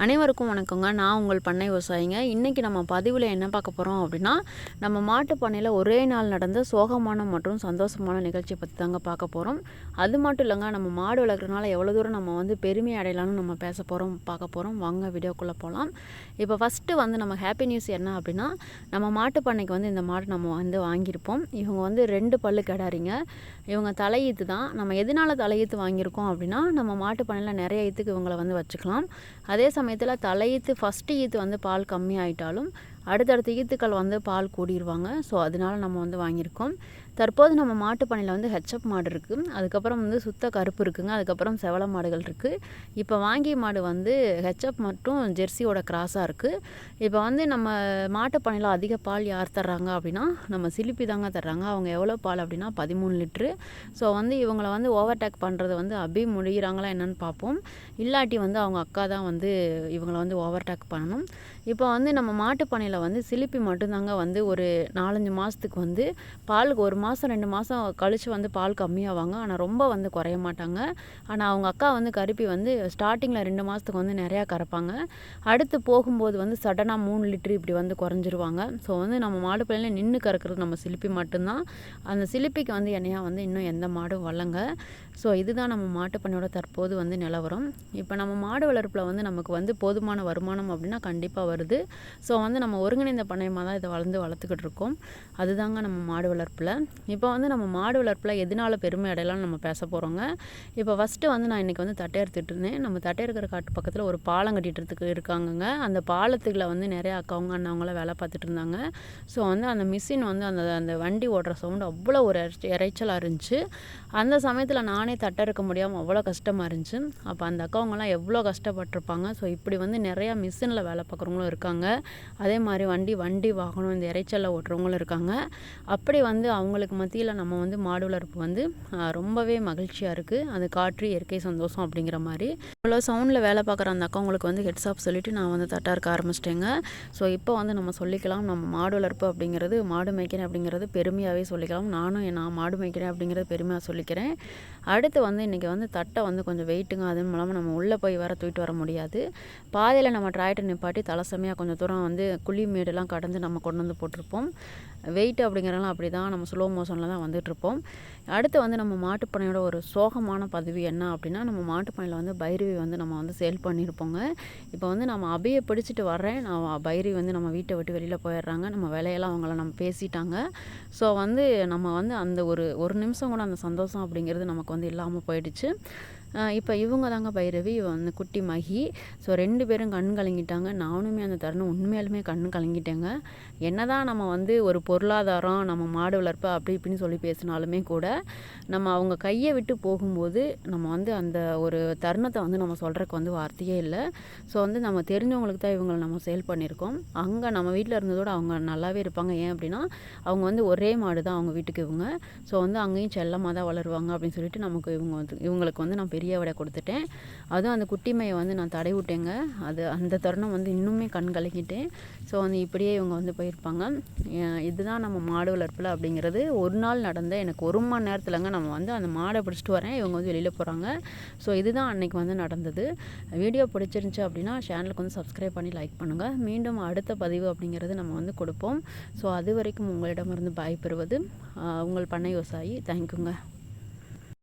அனைவருக்கும் வணக்கங்க. நான் உங்கள் பண்ணை விவசாயிங்க. இன்றைக்கி நம்ம பதிவில் என்ன பார்க்க போகிறோம் அப்படின்னா நம்ம மாட்டு பண்ணையில் ஒரே நாள் நடந்த சோகமான மற்றும் சந்தோஷமான நிகழ்ச்சியை பற்றி தாங்க பார்க்க போகிறோம் அது மட்டும் இல்லைங்க நம்ம மாடு வளர்க்குறதுனால எவ்வளோ தூரம் நம்ம வந்து பெருமை அடையலாம்னு நம்ம பேச போகிறோம் பார்க்க போகிறோம் வாங்க வீடியோக்குள்ளே போகலாம் இப்போ ஃபஸ்ட்டு வந்து நம்ம ஹாப்பி நியூஸ் என்ன அப்படின்னா நம்ம மாட்டு பண்ணைக்கு வந்து இந்த மாடு நம்ம வந்து வாங்கியிருப்போம். இவங்க வந்து ரெண்டு பல்லு கிடாரிங்க. இவங்க தலையீத்து தான். நம்ம எதனால் தலையீத்து வாங்கியிருக்கோம் அப்படின்னா நம்ம மாட்டு பண்ணையில் நிறைய ஈத்துக்கு இவங்களை வந்து வச்சுக்கலாம். அதே சமயம் சமயத்தில் தலையீத்து ஃபஸ்ட்டு ஈத்து வந்து பால் கம்மியாயிட்டாலும் அடுத்தடுத்த ஈத்துக்கள் வந்து பால் கூடிடுவாங்க ஸோ அதனால நம்ம வந்து வாங்கியிருக்கோம். தற்போது நம்ம மாட்டு பண்ணையில் வந்து ஹெச்எப் மாடு இருக்குது அதுக்கப்புறம் வந்து சுத்த கருப்பு இருக்குங்க. அதுக்கப்புறம் செவல மாடுகள் இருக்குது இப்போ வாங்கிய மாடு வந்து ஹெச்அப் மட்டும் ஜெர்சியோட கிராஸாக இருக்குது இப்போ வந்து நம்ம மாட்டு பண்ணையில் அதிக பால் யார் தர்றாங்க அப்படின்னா நம்ம சிலிப்பி தாங்க தர்றாங்க. அவங்க எவ்வளோ பால் அப்படின்னா பதிமூணு லிட்ரு. ஸோ வந்து இவங்களை வந்து ஓவர்டேக் பண்ணுறது வந்து அபி முடிகிறாங்களா என்னென்னு பார்ப்போம் இல்லாட்டி வந்து அவங்க அக்கா தான் வந்து இவங்களை வந்து ஓவர்டேக் பண்ணணும். இப்போ வந்து நம்ம மாட்டு பண்ணையில் வந்து சிலிப்பி மட்டும்தாங்க வந்து ஒரு நாலஞ்சு மாதத்துக்கு வந்து பாலுக்கு ஒரு மாதம் ரெண்டு மாதம் கழித்து வந்து பால் கம்மியாவாங்க. ஆனால் ரொம்ப வந்து குறைய மாட்டாங்க. ஆனால் அவங்க அக்கா வந்து கருப்பி வந்து ஸ்டார்டிங்கில் ரெண்டு மாதத்துக்கு வந்து நிறையா கறப்பாங்க. அடுத்து போகும்போது வந்து சடனாக மூணு லிட்ரு இப்படி வந்து குறைஞ்சிருவாங்க. ஸோ வந்து நம்ம மாடு பிள்ளைல நின்று கறக்கிறது நம்ம சிலிப்பி மட்டும்தான். அந்த சிலிப்பிக்கு வந்து என்னையா வந்து இன்னும் எந்த மாடும் வளங்க. ஸோ இதுதான் நம்ம மாட்டுப்பண்ணையோட தற்போது வந்து நிலவரம். இப்போ நம்ம மாடு வளர்ப்பில் வந்து நமக்கு வந்து போதுமான வருமானம் அப்படின்னா கண்டிப்பாக வருது. ஸோ வந்து நம்ம ஒருங்கிணைந்த பண்ணையமாக தான் இதை வளர்ந்து வளர்த்துக்கிட்டு இருக்கோம். அதுதாங்க நம்ம மாடு வளர்ப்பில். இப்போ வந்து நம்ம மாடு வளர்ப்பில் எதனால் பெருமை அடையலாம்னு நம்ம பேச போகிறோங்க இப்போ ஃபஸ்ட்டு வந்து நான் இன்றைக்கி வந்து தட்டை எடுத்துகிட்டு இருந்தேன். நம்ம தட்டை இருக்கிற காட்டு பக்கத்தில் ஒரு பாலம் கட்டிட்டுறதுக்கு இருக்காங்கங்க. அந்த பாலத்துக்குள்ள வந்து நிறைய அக்காவங்க அண்ணவங்களாம் வேலை பார்த்துட்டு இருந்தாங்க. ஸோ வந்து அந்த மிஷின் வந்து அந்த அந்த வண்டி ஓடுற சவுண்டு அவ்வளோ ஒரு இறைச்சலாக இருந்துச்சு. அந்த சமயத்தில் நானே தட்டை இருக்க முடியாமல் அவ்வளோ கஷ்டமாக இருந்துச்சு. அப்போ அந்த அக்காவங்களாம் எவ்வளோ கஷ்டப்பட்டிருப்பாங்க. ஸோ இப்படி வந்து நிறையா மிஷினில் வேலை பார்க்குறவங்களும் இருக்காங்க. அதே மாதிரி மாதிரி வண்டி வண்டி வாகனம் இந்த இறைச்சலில் ஓட்டுறவங்களும் இருக்காங்க. அப்படி வந்து அவங்களுக்கு மத்தியில் நம்ம வந்து மாடு வளர்ப்பு வந்து ரொம்பவே மகிழ்ச்சியாக இருக்குது அது காற்று இயற்கை சந்தோஷம் அப்படிங்கிற மாதிரி. இவ்வளோ சவுண்டில் வேலை பார்க்குற அந்த அக்கவங்களுக்கு வந்து ஹெட்ஸ் ஆஃப் சொல்லிவிட்டு நான் வந்து தட்டாக இருக்க ஆரம்பிச்சிட்டேங்க. ஸோ இப்போ வந்து நம்ம சொல்லிக்கலாம். நம்ம மாடு வளர்ப்பு அப்படிங்கிறது மாடு மேய்க்கிறேன் அப்படிங்கிறது பெருமையாகவே சொல்லிக்கலாம். நானும் நான் மாடு மேய்க்கிறேன் அப்படிங்கிறது பெருமையாக சொல்லிக்கிறேன். அடுத்து வந்து இன்றைக்கி வந்து தட்டை வந்து கொஞ்சம் வெயிட்டுங்க அதன் மூலமாக நம்ம உள்ளே போய் வர தூக்கிட்டு வர முடியாது. பாதையில் நம்ம டிராக்டர் நிப்பாட்டி தலசமையாக கொஞ்சம் தூரம் வந்து குழி மேடெல்லாம் கடந்து நம்ம கொண்டு வந்து போட்டிருப்போம். வெயிட் அப்படிங்கிறலாம் அப்படி தான் நம்ம ஸ்லோ மோஷனில் தான் வந்துட்டுருப்போம். அடுத்து வந்து நம்ம மாட்டுப்பனையோட ஒரு சோகமான பதவி என்ன அப்படின்னா நம்ம மாட்டுப்பனையில் வந்து பைரவி வந்து நம்ம வந்து சேல் பண்ணியிருப்போங்க. இப்போ வந்து நம்ம அபியை பிடிச்சிட்டு வர்றேன் நான் பைரவி வந்து நம்ம வீட்டை விட்டு வெளியில் போயிடுறாங்க. நம்ம வேலையெல்லாம் அவங்கள நம்ம பேசிட்டாங்க. ஸோ வந்து நம்ம வந்து அந்த ஒரு ஒரு நிமிஷம் கூட அந்த சந்தோஷம் அப்படிங்கிறது நமக்கு வந்து இல்லாமல் போயிடுச்சு. இப்போ இவங்க தாங்க பைரவி வந்து குட்டி மகி. ஸோ ரெண்டு பேரும் கண் கலங்கிட்டாங்க. நானுமே அந்த தருணம் உண்மையாலுமே கண் கலங்கிட்டேங்க. என்ன தான் நம்ம வந்து ஒரு பொருளாதாரம் நம்ம மாடு வளர்ப்பு அப்படி இப்படின்னு சொல்லி பேசினாலுமே கூட நம்ம அவங்க கையை விட்டு போகும்போது நம்ம வந்து அந்த ஒரு தருணத்தை வந்து நம்ம சொல்கிறக்கு வந்து வார்த்தையே இல்லை. ஸோ வந்து நம்ம தெரிஞ்சவங்களுக்கு தான் இவங்களை நம்ம சேல் பண்ணியிருக்கோம். அங்கே நம்ம வீட்டில் இருந்ததோடு அவங்க நல்லாவே இருப்பாங்க. ஏன் அப்படின்னா அவங்க வந்து ஒரே மாடு தான் அவங்க வீட்டுக்கு இவங்க. ஸோ வந்து அங்கேயும் செல்லமாக தான் வளருவாங்க அப்படின்னு சொல்லிட்டு நமக்கு இவங்க வந்து இவங்களுக்கு வந்து நான் பெரிய விட கொடுத்துட்டேன். அதுவும் அந்த குட்டிமையை வந்து நான் தடை விட்டேங்க. அது அந்த தருணம் வந்து இன்னுமே கண் கலக்கிட்டேன் ஸோ வந்து இப்படியே இவங்க வந்து போயிருப்பாங்க. இதுதான் நம்ம மாடு வளர்ப்பில் அப்படிங்கிறது. ஒரு நாள் நடந்த எனக்கு ஒரு மணி நேரத்தில்ங்க நம்ம வந்து அந்த மாடை பிடிச்சிட்டு வரேன். இவங்க வந்து வெளியில் போகிறாங்க ஸோ இதுதான் அன்னைக்கு வந்து நடந்தது. வீடியோ பிடிச்சிருந்துச்சு அப்படின்னா சேனலுக்கு வந்து சப்ஸ்கிரைப் பண்ணி லைக் பண்ணுங்கள் மீண்டும் அடுத்த பதிவு அப்படிங்கிறது நம்ம வந்து கொடுப்போம். ஸோ அது வரைக்கும் உங்களிடமிருந்து பாய் பெறுவது உங்கள் பண்ணை விவசாயி. தேங்க்யூங்க